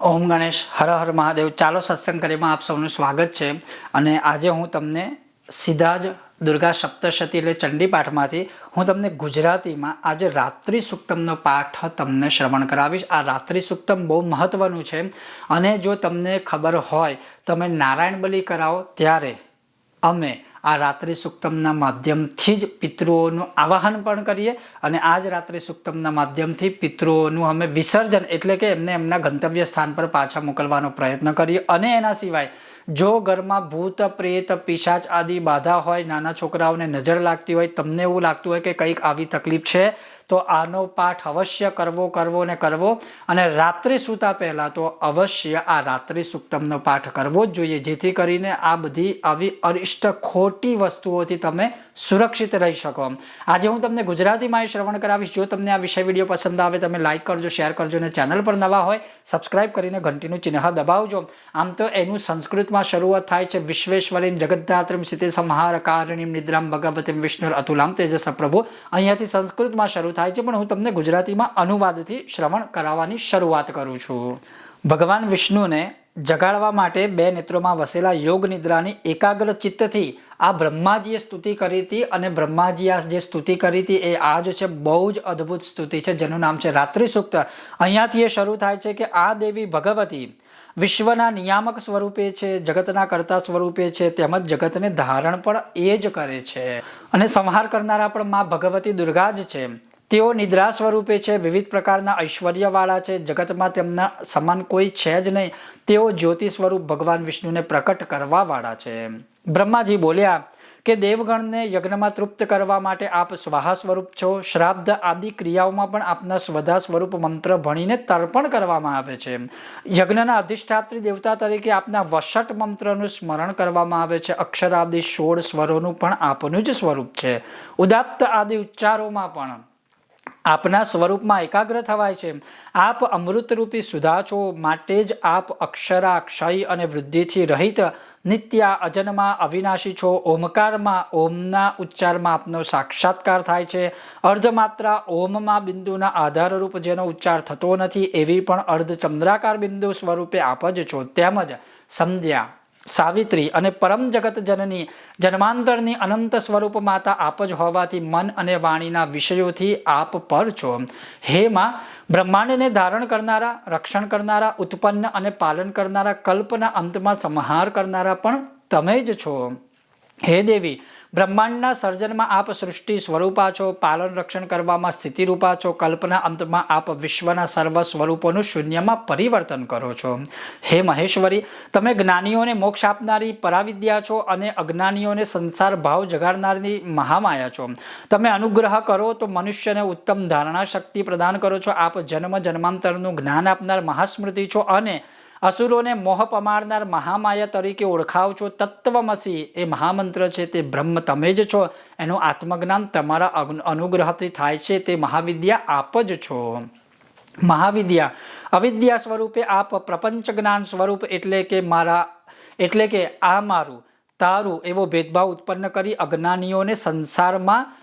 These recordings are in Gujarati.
ઓમ ગણેશ, હર હર મહાદેવ. ચાલો સત્સંગ કરીમાં આપ સૌનું સ્વાગત છે. અને આજે હું તમને સીધા જ દુર્ગા સપ્તશતી એટલે ચંડી પાઠમાંથી હું તમને ગુજરાતીમાં આજે રાત્રિ સુક્તમનો પાઠ તમને શ્રવણ કરાવીશ. આ રાત્રિ સુક્તમ બહુ મહત્વનું છે. અને જો તમને ખબર હોય, તમે નારાયણ બલિ કરાવો ત્યારે અમે આ રાત્રિ સુક્તમના માધ્યમથી જ પિતૃઓનું આવાહન પણ કરીએ અને આ જ રાત્રિ સુક્તમના માધ્યમથી પિતૃઓનું અમે વિસર્જન એટલે કે એમને એમના ગંતવ્ય સ્થાન પર પાછા મોકલવાનો પ્રયત્ન કરીએ. અને એના સિવાય જો ઘરમાં ભૂત, પ્રેત, પિશાચ આદિ બાધા હોય, નાના છોકરાઓને નજર લાગતી હોય, તમને એવું લાગતું હોય કે કંઈક આવી તકલીફ છે તો આનો પાઠ અવશ્ય કરવો કરવો ને કરવો. અને રાત્રિ સૂતા પહેલાં તો અવશ્ય આ રાત્રિ સુક્તમનો પાઠ કરવો જ જોઈએ, જેથી કરીને આ બધી આવી અરિષ્ટ ખોટી વસ્તુઓથી તમે સુરક્ષિત રહી શકો. આજે હું તમને ગુજરાતીમાં એ શ્રવણ કરાવીશ. જો તમને આ વિષય વીડિયો પસંદ આવે, તમે લાઇક કરજો શેર કરજો અને ચેનલ પર નવા હોય સબસ્ક્રાઇબ કરીને ઘંટીનું ચિહ્ન દબાવજો. આમ તો એનું સંસ્કૃતમાં શરૂઆત થાય છે વિશ્વેશ્વરીમ જગદ્ધાત્રીમ સંહાર કારણીમ નિદ્રામ ભગવતીમ વિષ્ણુ અતુલામ તેજસ પ્રભુ. અહીંયાથી સંસ્કૃતમાં શરૂ થાય છે, પણ હું તમને ગુજરાતીમાં અનુવાદથી શ્રવણ કરાવવાની શરૂઆત કરું છું. ભગવાન વિષ્ણુને જગાડવા માટે બે નેત્રોમાં વસેલા યોગ નિદ્રાની એકાગ્ર ચિત્તથી આ બ્રહ્માજીએ સ્તુતિ કરી હતી અને બ્રહ્માજી આ જે સ્તુતિ કરી હતી એ આ જે છે બહુ જ અદ્ભુત સ્તુતિ છે, જેનું નામ છે રાત્રિ સૂક્ત. અહીંયાથી એ શરૂ થાય છે કે આ દેવી ભગવતી વિશ્વના નિયામક સ્વરૂપે છે, જગતના કર્તા સ્વરૂપે છે, તેમજ જગતને ધારણ પણ એ જ કરે છે. અને સંહાર કરનારા પણ મા ભગવતી દુર્ગા જ છે. તેઓ નિદ્રા સ્વરૂપે છે, વિવિધ પ્રકારના ઐશ્વર્યવાળા છે, જગતમાં તેમના સમાન કોઈ છે જ નહીં. તેઓ જ્યોતિ સ્વરૂપ ભગવાન વિષ્ણુને પ્રકટ કરવા વાળા છે. બ્રહ્માજી બોલ્યા કે, દેવગણને યજ્ઞમાં તૃપ્ત કરવા માટે આપ સ્વાહા સ્વરૂપ છો. શ્રાદ્ધ આદિ ક્રિયાઓમાં પણ આપના સ્વધા સ્વરૂપ મંત્ર ભણીને તર્પણ કરવામાં આવે છે. યજ્ઞના અધિષ્ઠાત્રી દેવતા તરીકે આપના વસટ મંત્રનું સ્મરણ કરવામાં આવે છે. અક્ષરાદિ સોળ સ્વરોનું પણ આપનું જ સ્વરૂપ છે. ઉદાત્ત આદિ ઉચ્ચારોમાં પણ આપના સ્વરૂપમાં એકાગ્ર થવાય છે. આપ અમૃતરૂપી સુધા છો. માટે જ આપ અક્ષરા ક્ષય અને વૃદ્ધિથી રહિત નિત્ય અજન્મા અવિનાશી છો. ઓમકારમાં, ઓમના ઉચ્ચારમાં આપનો સાક્ષાત્કાર થાય છે. અર્ધમાત્રા ઓમમાં બિંદુના આધારરૂપ જેનો ઉચ્ચાર થતો નથી, એવી પણ અર્ધ ચંદ્રાકાર બિંદુ સ્વરૂપે આપ જ છો. તેમજ સંધ્યા. સાવિત્રી અને પરમ જગત જનની, જન્માંતરની અનંત સ્વરૂપ માતા આપ જ હોવાથી મન અને વાણીના વિષયોથી આપ પર છો. હે માં, બ્રહ્માંડને ધારણ કરનારા, રક્ષણ કરનારા, ઉત્પન્ન અને પાલન કરનારા, કલ્પના અંતમાં સંહાર કરનારા પણ તમે જ છો. હે દેવી બ્રહ્માંડના સર્જનમાં આપ સૃષ્ટિ સ્વરૂપા છો, પાલન રક્ષણ કરવામાં સ્થિતિરૂપા છો, કલ્પના અંતમાં આપ વિશ્વના સર્વ સ્વરૂપોનું શૂન્યમાં પરિવર્તન કરો છો. હે મહેશ્વરી, તમે જ્ઞાનીઓને મોક્ષ આપનારી પરાવિદ્યા છો અને અજ્ઞાનીઓને સંસાર ભાવ જગાડનારની મહામાયા છો. તમે અનુગ્રહ કરો તો મનુષ્યને ઉત્તમ ધારણા શક્તિ પ્રદાન કરો છો. આપ જન્મ જન્માંતરનું જ્ઞાન આપનાર મહાસ્મૃતિ છો અને અસુરોને મોહ પમાડનાર મહામાયા તરીકે ઓળખાવ છો તત્વમસી. એ મહામંત્ર છે તે બ્રહ્મ તમે જ છો. એનું આત્મજ્ઞાન તમારા અનુગ્રહથી થાય છે. તે મહાવિદ્યા આપ જ છો. મહાવિદ્યા. અવિદ્યા સ્વરૂપે આપ પ્રપંચ જ્ઞાન સ્વરૂપ એટલે કે મારા, એટલે કે આ મારું, તારું એવો ભેદભાવ ઉત્પન્ન કરી અજ્ઞાનીઓને સંસારમાં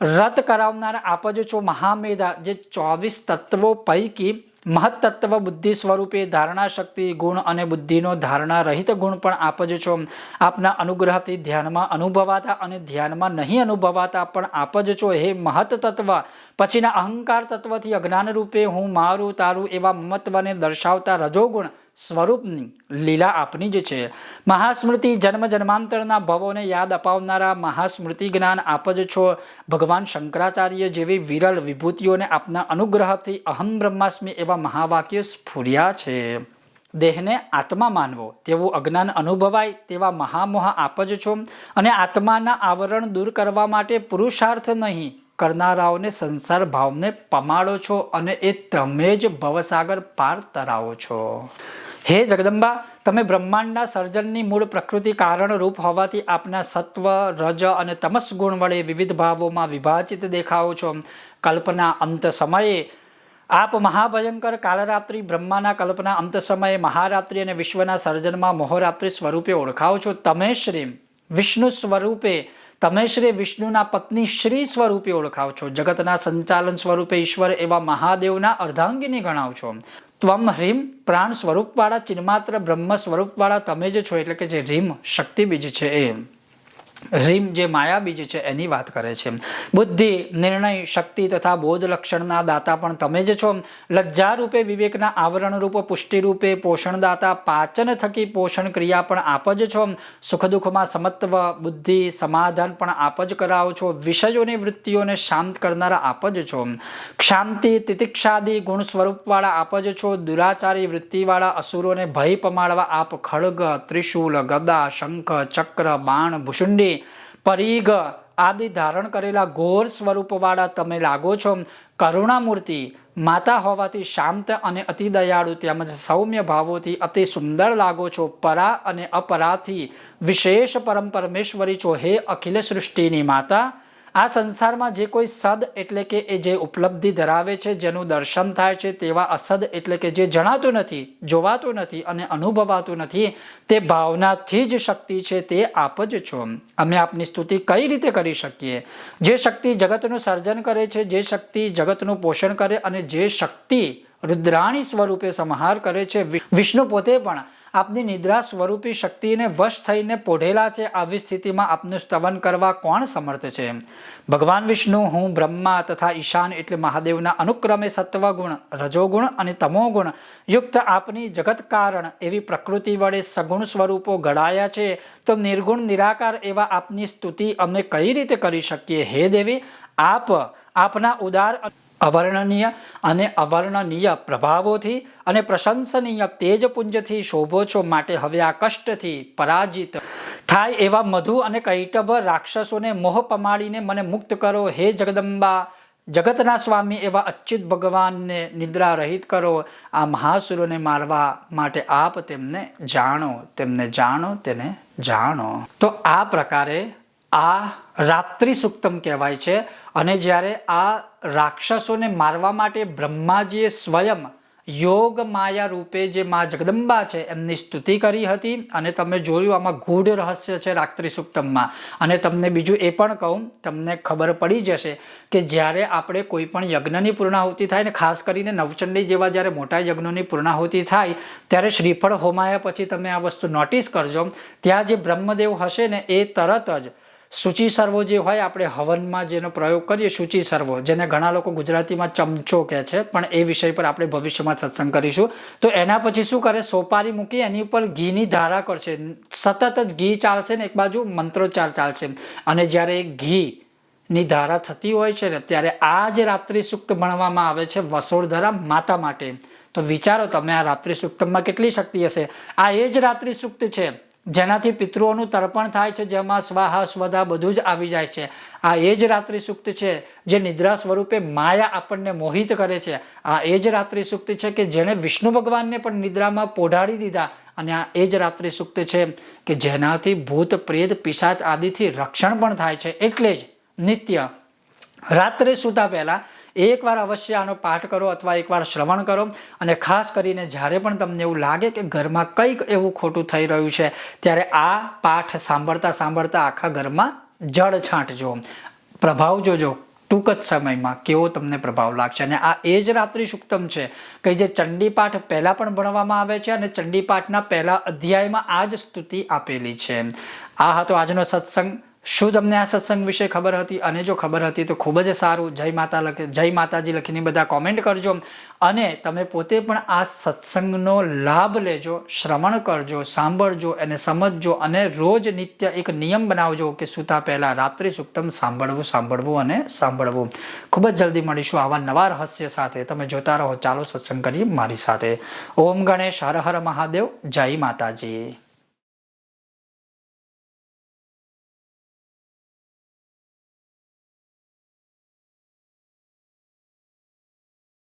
રદ કરાવનાર આપ જ છો મહામેધા. જે ચોવીસ તત્વો પૈકી મહત્તત્વ બુદ્ધિ સ્વરૂપે ધારણા શક્તિ, ગુણ અને બુદ્ધિનો ધારણા રહિત ગુણ પણ આપ જ છો. આપના અનુગ્રહથી ધ્યાનમાં અનુભવાતા અને ધ્યાનમાં નહીં અનુભવાતા પણ આપ જ છો. હે મહત્તત્વ! પછીના અહંકાર તત્વથી અજ્ઞાન રૂપે હું મારું તારું એવા મમત્વને દર્શાવતા રજોગુણ સ્વરૂપની લીલા આપની જ છે. મહાસ્મૃતિ જન્મ જન્માંતરના ભવોને યાદ અપાવનારા મહાસ્મૃતિ જ્ઞાન આપ જ છો. ભગવાન શંકરાચાર્ય જેવી વિરલ વિભૂતિઓને આપના અનુગ્રહથી અહમ બ્રહ્માસ્મી એવા મહાવાક્ય સ્ફુર્યા છે. દેહને આત્મા માનવો, તેવું અજ્ઞાન અનુભવાય તેવા મહામોહ આપ જ છો. અને આત્માના આવરણ દૂર કરવા માટે પુરુષાર્થ નહીં કરનારાઓને સંસાર ભાવને પમાડો છો અને એ તમે જ ભવસાગર પાર તરાવો છો. હે જગદંબા, તમે બ્રહ્માંડના સર્જનની મૂળ પ્રકૃતિ કારણ રૂપ હોવાથી આપના સત્વ, રજ અને તમસ ગુણ વડે વિવિધ ભાવોમાં વિભાજિત દેખાવો છો. કલ્પના અંત સમયે આપ મહાભયંકર કાલરાત્રિ બ્રહ્માના કલ્પના અંત સમયે મહારાત્રિ અને વિશ્વના સર્જનમાં મોહરાત્રિ સ્વરૂપે ઓળખાવો છો. તમે શ્રી વિષ્ણુ સ્વરૂપે તમે શ્રી વિષ્ણુના પત્ની શ્રી સ્વરૂપે ઓળખાવ છો. જગતના સંચાલન સ્વરૂપે ઈશ્વર એવા મહાદેવના અર્ધાંગીને ગણાવ છો. ત્વમ હ્રીમ પ્રાણ સ્વરૂપવાળા, ચિન્માત્ર બ્રહ્મ સ્વરૂપવાળા તમે જ છો, એટલે કે જે હ્રીમ શક્તિબીજ છે એ. રીમ જે માયા બીજ છે, એની વાત કરે છે. બુદ્ધિ, નિર્ણય, શક્તિ તથા બોધ લક્ષણના દાતા પણ તમે જ છો. લજ્જા રૂપે વિવેકના આવરણ રૂપ પુષ્ટિ રૂપે પોષણ દાતા પાચન થકી પોષણ ક્રિયા પણ આપ જ છો. સુખ દુઃખમાં સમત્વ, બુદ્ધિ, સમાધાન પણ આપ જ કરાવો છો. વિષયોની વૃત્તિઓને શાંત કરનારા આપ જ છો. ક્ષાંતિ, તિતિક્ષાદી ગુણ સ્વરૂપવાળા આપ જ છો. દુરાચારી વૃત્તિવાળા અસુરોને ભય પમાડવા આપ ખડગ, ત્રિશૂલ, ગદા, શંખ, ચક્ર, બાણ, ભૂષુંડી પરીગ આદિ ધારણ કરેલા ઘોર સ્વરૂપવાળા તમે લાગો છો. કરુણામૂર્તિ માતા હોવાથી શાંત અને અતિ દયાળુ તેમજ સૌમ્ય ભાવોથી અતિ સુંદર લાગો છો. પરા અને અપરાથી વિશેષ પરમ પરમેશ્વરી છો. હે અખિલ સૃષ્ટિની માતા આ સંસારમાં જે કોઈ સદ એટલે કે એ જે ઉપલબ્ધિ ધરાવે છે, જેનું દર્શન થાય છે, તેવા અસદ એટલે કે જે જણાતું નથી, જોવાતું નથી અને અનુભવાતું નથી, તે ભાવનાથી જ શક્તિ છે, તે આપ જ છો. અમે આપની સ્તુતિ કઈ રીતે કરી શકીએ? જે શક્તિ જગતનું સર્જન કરે છે, જે શક્તિ જગતનું પોષણ કરે અને જે શક્તિ રુદ્રાણી સ્વરૂપે સંહાર કરે છે વિષ્ણુ પોતે પણ આપની નિદ્રા સ્વરૂપી શક્તિને વશ થઈને પોઢેલા છે, આવી સ્થિતિમાં આપનું સ્તવન કરવા કોણ સમર્થ છે? ભગવાન વિષ્ણુ, હું, બ્રહ્મા તથા ઈશાન એટલે મહાદેવના અનુક્રમે સત્વગુણ, રજોગુણ અને તમોગુણ યુક્ત આપની જગત કારણ એવી પ્રકૃતિ વડે સગુણ સ્વરૂપો ઘડાયા છે, તો નિર્ગુણ, નિરાકાર એવા આપની સ્તુતિ અમે કઈ રીતે કરી શકીએ? હે દેવી, આપ આપના ઉદાર અવર્ણનીય અને અવર્ણનીય પ્રભાવોથી અને પ્રશંસનીય તેજપુંજથી શોભો છો માટે હવે આ કષ્ટથી પરાજિત. થાય એવા મધુ અને કૈટભ રાક્ષસોને મોહ પમાડીને મને મુક્ત કરો. હે જગદંબા, જગતના સ્વામી એવા અચ્યુત ભગવાનને નિદ્રા રહિત કરો. આ મહાસુરોને મારવા માટે આપ તેમને જાણો તેમને જાણો, તેને જાણો. તો આ પ્રકારે આ રાત્રિ સુક્તમ કહેવાય છે. અને જ્યારે આ રાક્ષસોને મારવા માટે બ્રહ્માજીએ સ્વયં યોગ માયા રૂપે જે મા જગદંબા છે, એમની સ્તુતિ કરી હતી. અને તમે જોયું આમાં ગૂઢ રહસ્ય છે રાત્રિ સુક્તમમાં. અને તમને બીજું એ પણ કહું, તમને ખબર પડી જશે કે જ્યારે આપણે કોઈ પણ યજ્ઞની પૂર્ણાહુતિ થાય ને ખાસ કરીને નવચંડી જેવા જ્યારે મોટા યજ્ઞોની પૂર્ણાહુતિ થાય, ત્યારે શ્રીફળ હોમાયા પછી તમે આ વસ્તુ નોટિસ કરજો. ત્યાં જે બ્રહ્મદેવ હશે ને એ તરત જ સૂચિ સર્વો જે હોય આપણે હવનમાં જેનો પ્રયોગ કરીએ, સૂચિ સર્વો, જેને ઘણા લોકો ગુજરાતીમાં ચમચો કહે છે, પણ એ વિષય પર આપણે ભવિષ્યમાં સત્સંગ કરીશું. તો એના પછી શું કરે? સોપારી મૂકી એની ઉપર ઘીની ધારા કરશે. સતત જ ઘી ચાલશે ને એક બાજુ મંત્રોચ્ચાર ચાલશે. અને જ્યારે ઘી ની ધારા થતી હોય છે ને, ત્યારે આ જે રાત્રિ સૂક્ત ભણવામાં આવે છે વસોળધરા માતા માટે. તો વિચારો તમે, આ રાત્રિ સૂક્તમાં કેટલી શક્તિ હશે? આ એ જ રાત્રિ સૂક્ત છે. જેનાથી પિતૃઓનું તર્પણ થાય છે, જેમાં સ્વાહા, સ્વદા બધું જ આવી જાય છે. આ એ જ રાત્રિ સુક્ત છે, જે નિદ્રા સ્વરૂપે માયા આપણને મોહિત કરે છે. આ એ જ રાત્રિ સુક્ત છે કે જેણે વિષ્ણુ ભગવાનને પણ નિદ્રામાં પોઢાડી દીધા. અને આ એ જ રાત્રિ સુક્ત છે કે જેનાથી ભૂત, પ્રેત, પિશાચ આદિથી રક્ષણ પણ થાય છે. એટલે જ નિત્ય રાત્રે સૂતા પહેલાં એકવાર અવશ્ય આનો પાઠ કરો અથવા એકવાર શ્રવણ કરો. અને ખાસ કરીને જ્યારે પણ તમને એવું લાગે કે ઘરમાં કંઈક એવું ખોટું થઈ રહ્યું છે, ત્યારે આ પાઠ સાંભળતા સાંભળતા આખા ઘરમાં જળ છાંટજો. પ્રભાવ જોજો. ટૂંક જ સમયમાં કેવો તમને પ્રભાવ લાગશે. અને આ એ જ રાત્રિ સુક્તમ છે કે જે ચંડી પાઠ પહેલાં પણ ભણવામાં આવે છે અને ચંડી પાઠના પહેલા અધ્યાયમાં આ જ સ્તુતિ આપેલી છે. આ હતો આજનો સત્સંગ. શું તમને આ સત્સંગ વિશે ખબર હતી? અને જો ખબર હતી તો ખૂબ જ સારું. જય માતા લખે જય માતાજી લખીને બધા કોમેન્ટ કરજો. અને તમે પોતે પણ આ સત્સંગનો લાભ લેજો, શ્રવણ કરજો, સાંભળજો અને સમજજો અને રોજ નિત્ય એક નિયમ બનાવજો કે સૂતા પહેલાં રાત્રિ સુક્તમ સાંભળવું સાંભળવું અને સાંભળવું. ખૂબ જ જલ્દી મળીશું આવા નવા રહસ્ય સાથે. તમે જોતા રહો. ચાલો સત્સંગ કરીએ મારી સાથે. ઓમ ગણેશ, હર હર મહાદેવ. જય માતાજી.